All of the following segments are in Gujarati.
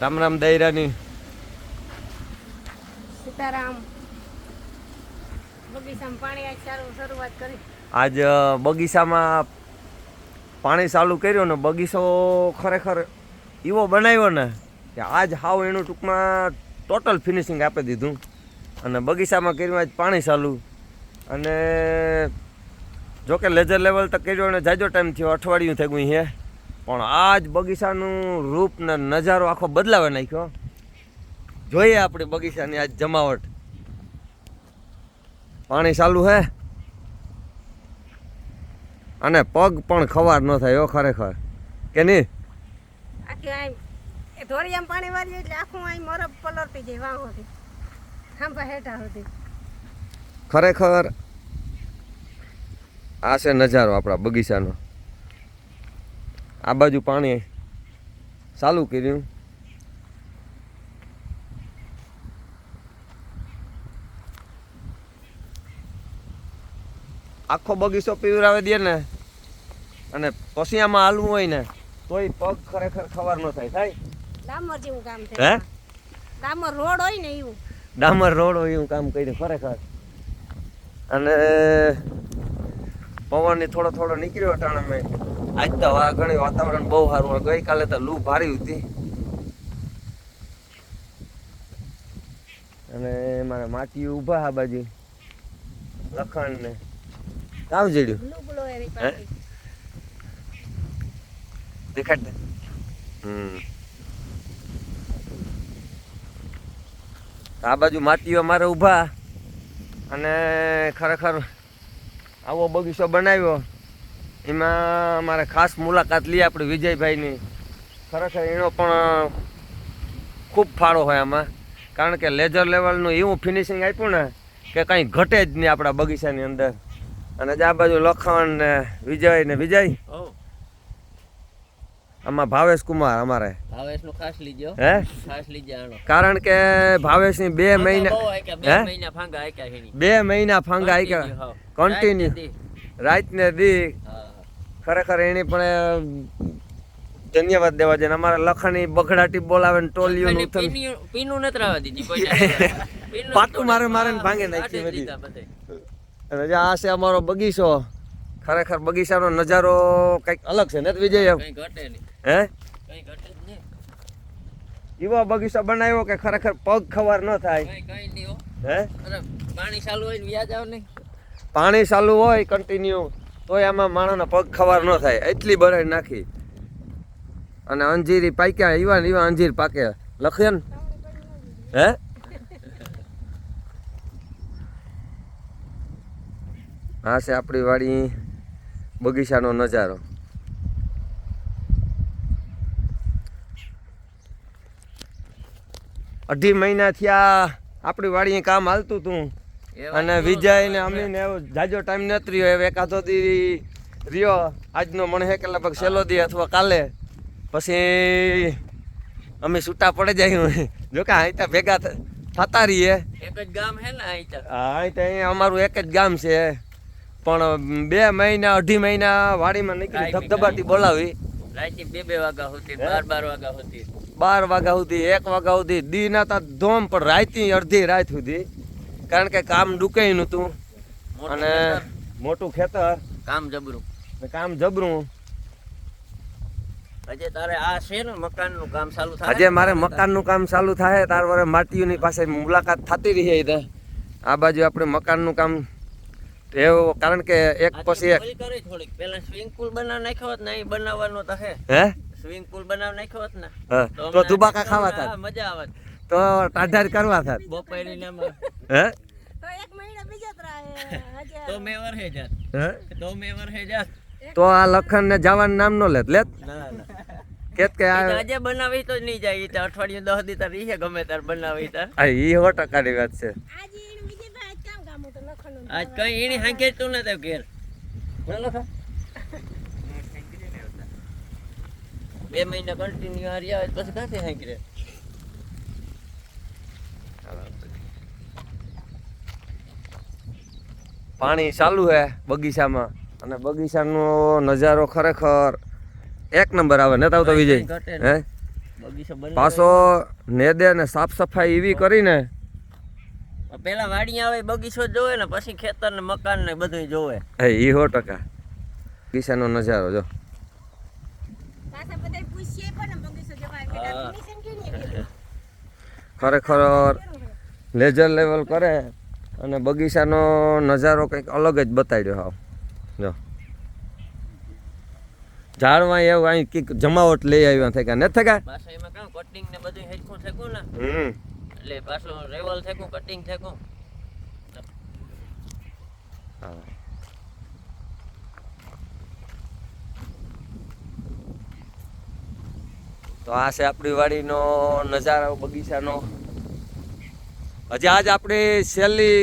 રામ રામ દૈરાની સીતારામ. બગીચામાં પાણી આજ સારું શરૂઆત કરી. આજ બગીચામાં પાણી ચાલુ કર્યું ને બગીચો ખરેખર એવો બનાવ્યો ને કે આજ હાવ એનું ટૂંકમાં ટોટલ ફિનિશિંગ આપી દીધું. અને બગીચામાં કર્યું આજ પાણી ચાલુ. અને જોકે લેજર લેવલ તો કર્યો ને જાજો ટાઈમ થયો અઠવાડિયું થઈ ગયું છે પણ આજ બગીચાનું રૂપ ને નજારો આખો બદલાવે નાખ્યો. જોઈએ આપણે બગીચાની આજ જમાવટ. પાણી ચાલુ હે. અને પગ પણ ખવાર ન થાય ખરેખર. કે નહીં? ધોરિયામાં પાણી વાળીએ એટલે આખું આમ મરબ પલળતી જાય વાં હતી ખાંભા હેઠા ખરેખર આ છે નજારો આપણા બગીચાનો. આ બાજુ પાણી ચાલુ કર્યું. આખો બગીચો પીવરાવી દે ને અને પછી આમાં હાલવું હોય ને તોય પગ ખરેખર ખબર ન થાય થાય? ડામર જેવું કામ હે? ડામર રોડ હોય ને એવું. ડામર રોડ હોય એવું કામ કર્યું ખરેખર. અને પવનની થોડો થોડો નીકળ્યો અટાણે મેં. આજ તો ઘણી વાતાવરણ બહુ સારું હોય. ગઈકાલે તો લૂ ભારી હતી. અને મારા માટી ઊભા આ બાજુ. લખણ ને. કામ જડ્યું દેખાડ હમ. આ બાજુ માટીઓ મારે ઊભા. અને ખરેખર આવો બગીચો બનાવ્યો. એમાં મારે ખાસ મુલાકાત લઈએ આપણે વિજયભાઈની. ખરેખર એનો પણ ખૂબ ફાળો હોય આમાં. કારણ કે લેઝર લેવલનું એવું ફિનિશિંગ આપ્યું ને કે કંઈ ઘટે જ નહીં આપણા બગીચાની અંદર. અને જ આ બાજુ લખણ ને વિજય ને વિજય. આમાં ભાવેશ કુમાર અમારે. ભાવેશનું ખાસ લીજો. હે? ખાસ લીજો કારણ કે ભાવેશની બે મહિના બે મહિના ફાંગા આયકા બે મહિના ફાંગા હા. Continue. રાત. ને દી. હા, ખરેખર એની પણ ધન્યવાદ દેવા છે અમારે લખણી બગડાટી બોલાવે ને ટોલિયું નું પીનું- પીનું આવવા દીધી કોઈ પાટું મારે મારે ભાંગી નાખી બધી. અને આ છે અમારો બગીચો ખરેખર બગીચાનો નજારો કંઈક અલગ છે ને વિજય એમ? હે? એવો બગીચો બનાવ્યો કે ખરેખર પગ ખબર ન થાય. હો. પાણી ચાલુ હોય ને વ્યાજ આવે નહીં. પાણી ચાલુ હોય કન્ટિન્યુ તોય આમાં માણસના પગ ખવાર ન થાય. એટલી બરાઈ નાખી. અને અંજીરી પાક્યા, ઈવા ને ઈવા અંજીર પાકે લખે ને. હે? આ છે આપણી વાડી બગીચાનો નજારો. અઢી મહિના થયા આપણી વાડીએ કામ હાલતું હતું એવા અને વિજય ને અમે એવો જાજો ટાઈમ નથી રહ્યો. હવે એકાદો દી રહ્યો. આજનો મણ હે કે લગભગ છેલ્લો દી અથવા કાલે. પછી અમે છૂટા પડી જાય જો કે અહીં ભેગા થતા રહીએ. એક જ ગામ હે ને અહીં હા અહીં અમારું એક જ ગામ છે. પણ બે મહિના અઢી મહિના વાડીમાં નીકળી ધબધબાટી બોલાવી. રાતે બે બે વાગ્યા સુધી બાર બાર વાગ્યા સુધી. બાર વાગા સુધી એક વાગા સુધી દી ના તા ધોમ પણ રાતે અડધી રાત સુધી. કારણ કે કામ ડૂકાઈ નહોતું. મોટું અને મોટું ખેતર? કામ જબરું. કામ જબરું? આજે તારે આ છે ને મકાનનું કામ ચાલુ થાય? આજે મારે મકાનનું કામ ચાલુ થાય તાર વરે માટીઓની પાસે મુલાકાત થતી રહી છે. આ બાજુ આપણે મકાનનું કામ એવું કારણ કે એક પછી એક કરી થોડીક. પેલા સ્વિમિંગ પુલ બનાવ નાખ્યો હોત ને અહીં બનાવવાનો તો હે. હે? સ્વિમિંગ પુલ બનાવ નાખ્યો હોત ને. તો દુબાકા ખાવા થાત. મજા આવત. તો ટાઢાર કરવા થાત. બપોરની ને આમાં હે? તો હે આ લખન ને જવાનું નામ નો લેત લેત? કેત કે આજે બનાવી તો નહીં જાય એ તો અઠવાડિયું દસ દી તાર રહે ગમે તાર બનાવી તાર. આ ઈ ટકાની વાત છે. આજે કઈ એની હાંકે તું ને તો ઘેર બે મહિના કન્ટિન્યુ હારી આવે પછી ક્યાંથી હાંકી રે પાણી ચાલુ હે બગીચામાં. અને બગીચાનો નજારો ખરેખર એક નંબર આવે ને તાવ તો વિજય હે? બગીચો પાછો નેદે ને સાફ સફાઈ એવી કરીને પેલા વાડી આવે બગીચો જોવે ને પછી ખેતર ને મકાન ને બધું જોવે. હે ઈ હો ટકા. બગીચાનો નજારો જો. ખરેખર લેજર લેવલ કરે. અને બગીચાનો નજારો કંઈક અલગ જ બતાડ્યો હાવ. જો. ઝાડમાં એવું અહીં કંઈક જમાવટ લઈ આવ્યા થાય કે નથી એમાં કામ કટિંગ ને બધું હેચકું થેકું ને. હમ. એટલે પાછું રેવલ થેકું કટિંગ થેકું હા. તો આ છે આપણી વાડીનો નજારો બગીચાનો. હજી આજ આપણી છેલ્લી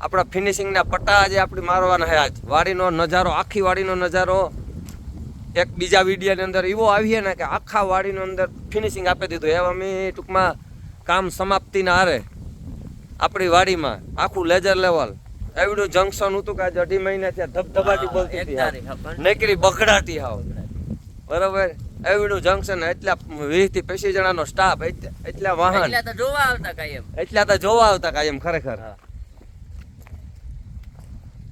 આપણા ફિનિશિંગના પટ્ટા આજે આપણે મારવાના છે આજ. વાડીનો નજારો આખી વાડીનો નજારો. એક બીજા વિડીયાની અંદર એવો આવીએ ને કે આખા વાડીનો અંદર ફિનિશિંગ આપી દીધું. એવા અમે ટૂંકમાં કામ સમાપ્તિના હારે આપણી વાડીમાં આખું લેજર લેવલ. એવડું જંકશન હતું કે આજે અઢી મહિના થયા ધબધબાટી બોલતી હતી નકરી બગડાટી હાવ. બરોબર? એવડું જંકશન એટલા વીસથી પચીસ જણાનો સ્ટાફ એટલા વાહન. એટલે તો જોવા આવતા કાંઈ એટલા તો જોવા આવતા કાયમ ખરેખર.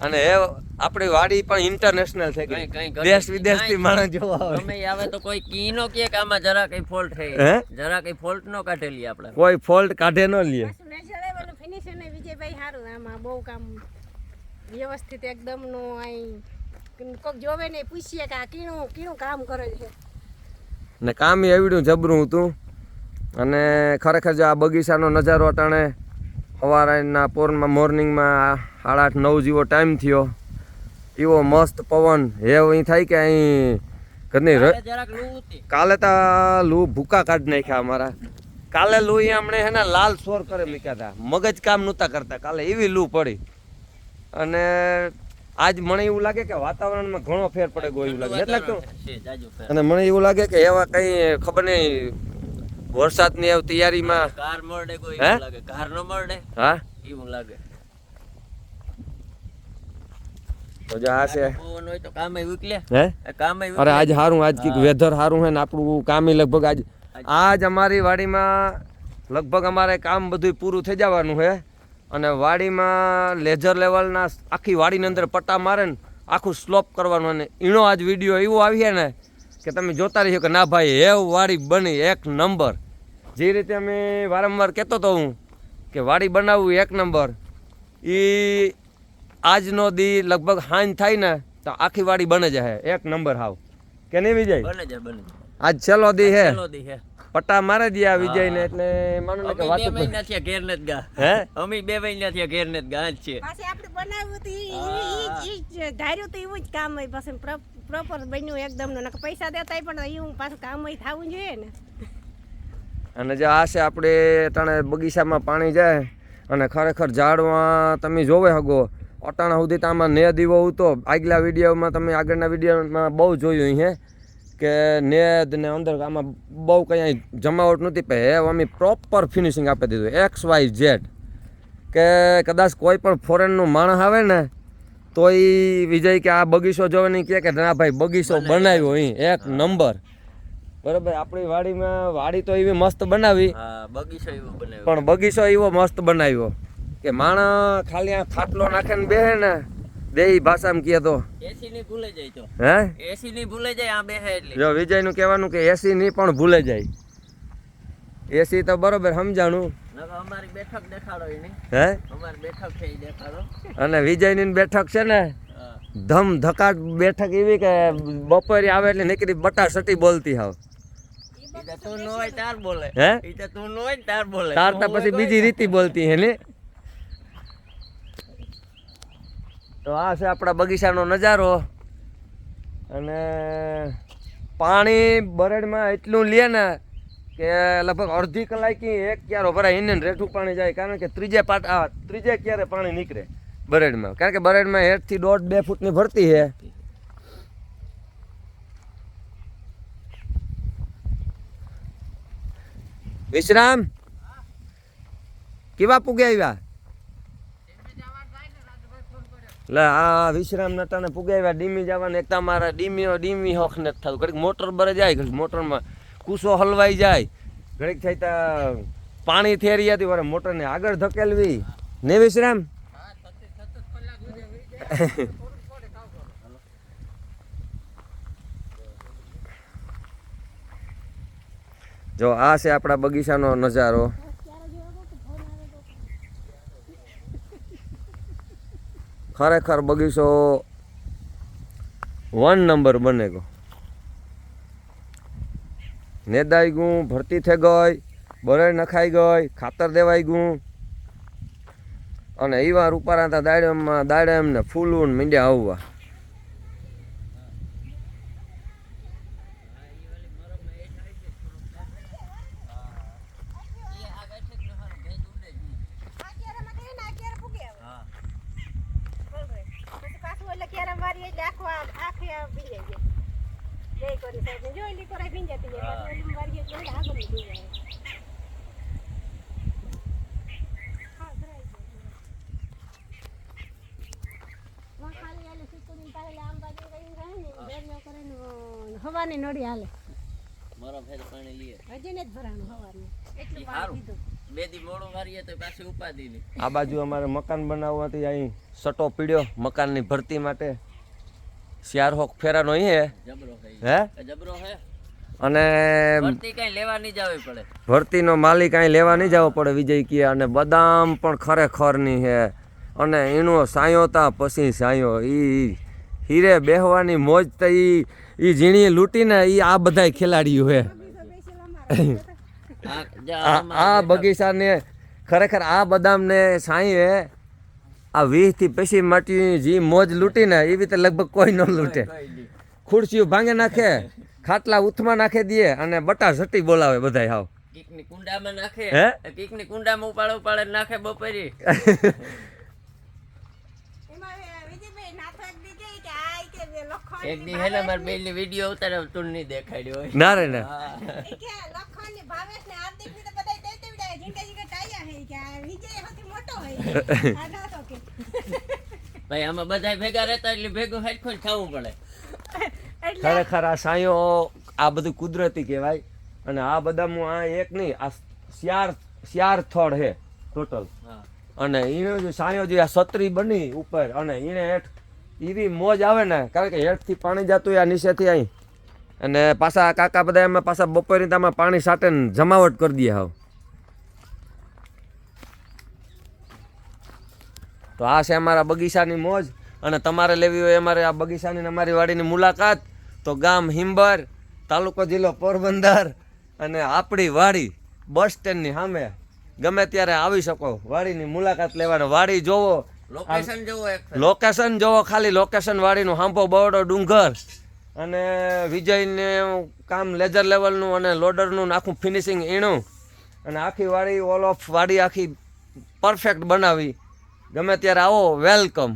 અને એ આપણી વાડી પણ ઇન્ટરનેશનલ થઈ કઈ- કઈ ગઈ દેશ વિદેશથી માણસ જોવા આવે. તમે આવે તો કોઈ કી નો કે આમાં જરા કઈ ફોલ્ટ થઈ જરા કઈ ફોલ્ટ નો કાઢેલી આપણે. કોઈ ફોલ્ટ કાઢે ન લે. ફિનિશિંગ ને વિજયભાઈ સારું આમાં બહુ કામ વ્યવસ્થિત એકદમ નો અહીં કોક જોવે ને પૂછીએ કે આ કીણું કીણું કામ કરે છે. ને કામ એ એવડું જબરું હતું. અને ખરેખર જો આ બગીચાનો નજારો અટાણે સવારના પોરમાં મોર્નિંગમાં સાડા આઠ નવ જેવો ટાઈમ થયો. એવો મસ્ત પવન. હેવ અહીં થાય કે અહીં ઘરની કાલે તો લૂ ભૂકા કાઢી નાખ્યા અમારા. કાલે લૂ હમણે હે ને લાલ સોર કરે મૂક્યા હતા મગજ કામ નહોતા કરતા. કાલે એવી લૂ પડી. અને આજ મને એવું લાગે કે વાતાવરણમાં ઘણો ફેર પડે ગયો એવું લાગે. ફેર. અને મને એવું લાગે કે એવા કઈ ખબર નહીં વરસાદની એવી તૈયારીમાં કાર મળે કોઈ હે? એવું લાગે. કાર ન મળે? હા? એવું લાગે. તો જો આ છે. પવન હોય તો કામે ઉકલે. હે? કામે અરે આજ હારું આજ વેધર છે ને આપણું કામ લગભગ આજ આજ અમારી વાડીમાં લગભગ અમારે કામ બધું પૂરું થઈ જવાનું છે અને વાડીમાં લેઝર લેવલના આખી વાડીની અંદર પટ્ટા મારે ને આખું સ્લોપ કરવાનું. અને ઈણો આજ વીડિયો એવો આવ્યા ને કે તમે જોતા રહ્યો કે ના ભાઈ એવ વાડી બની એક નંબર જે રીતે અમે વારંવાર કહેતો હતો હું કે વાડી બનાવવું એક નંબર એ આજનો દી લગભગ હાંજ થાય ને તો આખી વાડી બને જાય એક નંબર હાવ. કે નહીં વિજય? બને જાય બને આજ છેલ્લો દી હે? છેલ્લો દી હે. પટ્ટા મારે દિયા વિજય ને એટલે માનો ને કે અમે વાત બે મહિના થયા ઘેર નથી ગા. હે? અમે બે મહિના થયા ઘેર નથી ગા જ છે. પાછી આપણે બનાવ્યું તો ઈ- ઈ- ધાર્યું તો એવું જ કામ હોય પછી પ્રોપર બન્યું એકદમ ને પૈસા દેતા પણ એવું પાછું કામ હોય થવું જોઈએ ને. અને જે આ છે આપણે અટાણે બગીચામાં પાણી જાય અને ખરેખર ઝાડમાં તમે જોવે હગો અટાણા સુધી તો આમાં ને દીવો હતો આગલા વિડીયોમાં તમે આગળના વિડીયોમાં બહુ જોયું હે. કે નેદ ને અંદર આમાં બહુ કંઈ જમાવટ નહોતી પણ હે અમે પ્રોપર ફિનિશિંગ આપી દીધું. એક્સ વાય ઝેડ કે કદાચ કોઈ પણ ફોરેનનું માણસ આવે ને તો એ વિજય કે આ બગીચો જોવે નહીં કહે કે ના ભાઈ બગીચો બનાવ્યો અહીં એક નંબર. બરાબર આપણી વાડીમાં વાડી તો એવી મસ્ત બનાવી. બગીચો એવો બનાવ્યો. પણ બગીચો એવો મસ્ત બનાવ્યો. કે માણસ ખાલી આ ખાટલો નાખે ને બેહે ને દેહી ભાષામાં કહે તો. એસી ની ભૂલે જાય તો. હે? એસી ની ભૂલે જાય આ બેહે એટલે. જો વિજયનું કહેવાનું કે એસી ની પણ ભૂલે જાય. એસી તો બરોબર સમજાણું. અમારી બેઠક દેખાડો એની. હે? અમારી બેઠક છે દેખાડો. અને વિજયની બેઠક છે ને ધમ ધકાટ બેઠક એવી કે બપોરે આવે એટલે નીકળી બટાસટી બોલતી હાવ. તું ન હોય તાર બોલે. હે? તું ન હોય તાર બોલે. તાર તો પછી બીજી રીતિ બોલતી હે ને? તો આ છે આપણા બગીચાનો નજારો. અને પાણી બરેડમાં એટલું લે ને કે લગભગ અડધી કલાકી એક ક્યારો ભરાય એને રેઠું પાણી જાય, કારણ કે ત્રીજે પાટ ત્રીજે ક્યારે પાણી નીકળે બરેડમાં. કારણ કે બરેડમાં હેઠથી દોઢ બે ફૂટની ભરતી છે. વિશ્રામ? કેવા પૂગે આવ્યા? લે, આ વિશ્રામ નતાને પુગાવ્યા, ડીમી જવાને એક તમારા ડીમી ડીમી હોખ ને થતું. ઘડીક મોટર બરે જાય, ઘડીક મોટરમાં કૂસો હલવાઈ જાય. ઘડીક થાય ત્યાં પાણી થેરી હતી, વરે મોટરને આગળ ધકેલવી. ને વિશ્રામ? જો આ છે આપણા બગીચાનો નજારો. ખરેખર બગીચો વન નંબર બને ગયો. નેદાઈ ગયું, ભરતી થઈ ગઈ, બરડ નખાઈ ગઈ, ખાતર દેવાઈ ગયું. અને એવા રૂપારા દાડમમાં દાડમ ને ફૂલું ને મીંડ્યા આવવા આ ક્યારામાં કહીએ ને, આ ક્યારા ફૂગે હવે. બરોબર. પછી પાછું એટલે ક્યારા વારીએ એટલે આખું આ- આખે આ ભીંજાઈ જાય. જય કોરી કોરાય ભીંજાતી જાય. પાછું ઓલી વારીએ ભીંજાય. ને, હવાની નળી હાલે મારો ફેર પાણી લીએ હજી ને જ ભરાણું હવાનું એટલું પાણી હારું. બે દી મોડો વારીએ તો પાછી ઉપાધી નહીં આ બાજુ અમારે મકાન બનાવવાથી અહીં સટો પીડ્યો મકાનની ભરતી માટે શિયાર હોક ફેરાનો અહીં હે. જબરો હે હે? જબરો હે. અને ભરતી કઈ લેવા નહીં જવી પડે. ભરતીનો માલિક અહીં લેવા નહીં જવો પડે વિજય કે અને બદામ પણ ખરેખરની છે અને એનો સાયો તા પછી સાયો. ઈ હીરે બેહવાની મોજ તો ઈ ઈ ઝીણી લૂંટીને ઈ આ બધાય ખેલાડીઓ હે. આ બગીચાને ખરેખર આ બદામને સાંઈએ આ વીસથી પછી માટી જે મોજ લૂંટીને એવી રીતે લગભગ કોઈ ન લૂંટે. ખુરશીઓ ભાંગે નાખે ખાટલા ઉથમાં નાખી દે અને બટા ઝટી બોલાવે બધાય હાવ. કીકની કુંડામાં નાખે હે? કીકની કુંડામાં ઉપાડે ઉપાડે નાખે બપોરી. એક દી હેલા માર ને. બેનની વીડિયો ઉતારે તું નહીં દેખાડ્યો ના રે ના. લખણ ને ભાવેશ ને ભાઈ આમાં બધા ભેગા રહેતા એટલે ભેગું ખાવું પડે. ખરેખર આ સાંયો આ બધું કુદરતી કહેવાય. અને આ બદામું આ એક નહીં આ શિયાર શિયાર થડ હે ટોટલ હા. અને એનો જે સાંયો જે આ સત્રી બની ઉપર અને એને હેઠ એવી મોજ આવે ને કારણ કે હેઠથી પાણી જતું આ નીચેથી અહીં અને પાછા કાકા બધા એમાં પાછા બપોરે તામાં પાણી સાટે જમાવટ કરી દઈએ હાવ. તો આ છે અમારા બગીચાની મોજ અને તમારે લેવી હોય અમારે આ બગીચાની અમારી વાડીની મુલાકાત. તો ગામ હિંબર તાલુકો જિલ્લો પોરબંદર અને આપણી વાડી બસ સ્ટેન્ડની સામે. ગમે ત્યારે આવી શકો વાડીની મુલાકાત લેવાનો. વાડી જોવો. લોકેશન જોવો લોકેશન જોવો ખાલી લોકેશન વાડીનું હાંભો બવડો ડુંગર અને વિજયને કામ લેઝર લેવલનું અને લોડરનું આખું ફિનિશિંગ ઈણું. અને આખી વાડી ઓલ ઓફ વાડી આખી પરફેક્ટ બનાવી. ગમે ત્યારે આવો વેલકમ